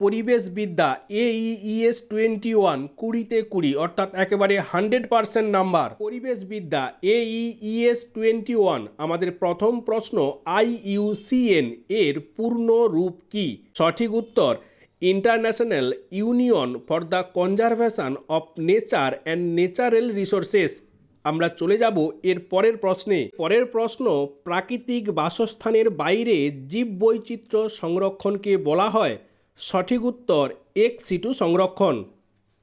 পরিবেশবিদ্যা AEES twenty one কুড়িতে কুড়ি, অর্থাৎ একেবারে হান্ড্রেড পার্সেন্ট নাম্বার পরিবেশবিদ্যা এইইএস টোয়েন্টি ওয়ান আমাদের প্রথম প্রশ্ন আইইউসিএন এর পূর্ণ রূপ কি? সঠিক উত্তর international union for the conservation of nature and natural resources আমরা চলে যাব এর পরের প্রশ্নে। পরের প্রশ্ন, প্রাকৃতিক বাসস্থানের বাইরে জীববৈচিত্র্য সংরক্ষণকে বলা হয়। সঠিক উত্তর এক সিটু সংরক্ষণ।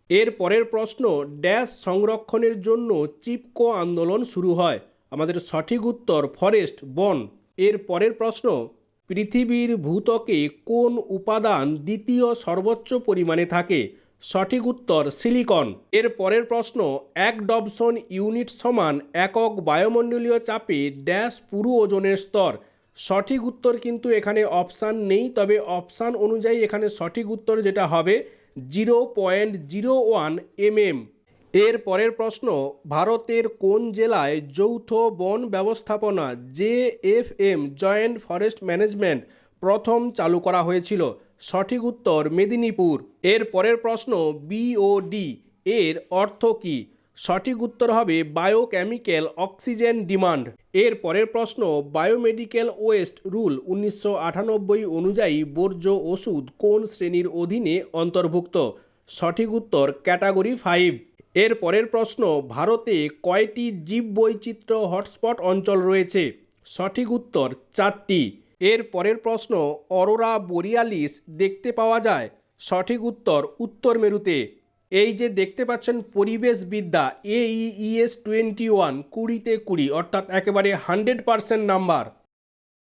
এর পরের প্রশ্ন, ড্যাশ সংরক্ষণের জন্য চিপকো আন্দোলন শুরু হয়। আমাদের সঠিক উত্তর ফরেস্ট, বন। এর পরের প্রশ্ন, পৃথিবীর ভূত্বকে কোন উপাদান দ্বিতীয় সর্বোচ্চ পরিমাণে থাকে? সঠিক উত্তর, সিলিকন। এর পরের প্রশ্ন, এক ডবসন ইউনিট সমান একক বায়ুমণ্ডলীয় চাপে ড্যাশ পুরু ওজনের স্তর। সঠিক উত্তর কিন্তু এখানে অপশান নেই, তবে অপশান অনুযায়ী এখানে সঠিক উত্তর যেটা হবে zero point zero one MM এর পরের প্রশ্ন, ভারতের কোন জেলায় যৌথ বন ব্যবস্থাপনা J F M, joint forest management, প্রথম চালু করা হয়েছিল? সঠিক উত্তর মেদিনীপুর। এর পরের প্রশ্ন বিওডি এর অর্থ কী? সঠিক উত্তর হবে বায়োকেমিক্যাল অক্সিজেন ডিমান্ড। এর পরের প্রশ্ন, বায়োমেডিক্যাল ওয়েস্ট রুল উনিশশো আটানব্বই অনুযায়ী বর্জ্য ওষুধ কোন শ্রেণির অধীনে অন্তর্ভুক্ত? সঠিক উত্তর ক্যাটাগরি ফাইভ। এর পরের প্রশ্ন, ভারতে কয়টি জীববৈচিত্র্য হটস্পট অঞ্চল রয়েছে? সঠিক উত্তর চারটি। এর পরের প্রশ্ন, অরোরা বোরিয়ালিস দেখতে পাওয়া যায়? সঠিক উত্তর উত্তর মেরুতে। এই যে দেখতে পাচ্ছেন পরিবেশবিদ্যা এইইএস টোয়েন্টি ওয়ান কুড়িতে কুড়ি, অর্থাৎ একেবারে হান্ড্রেড পারসেন্ট নাম্বার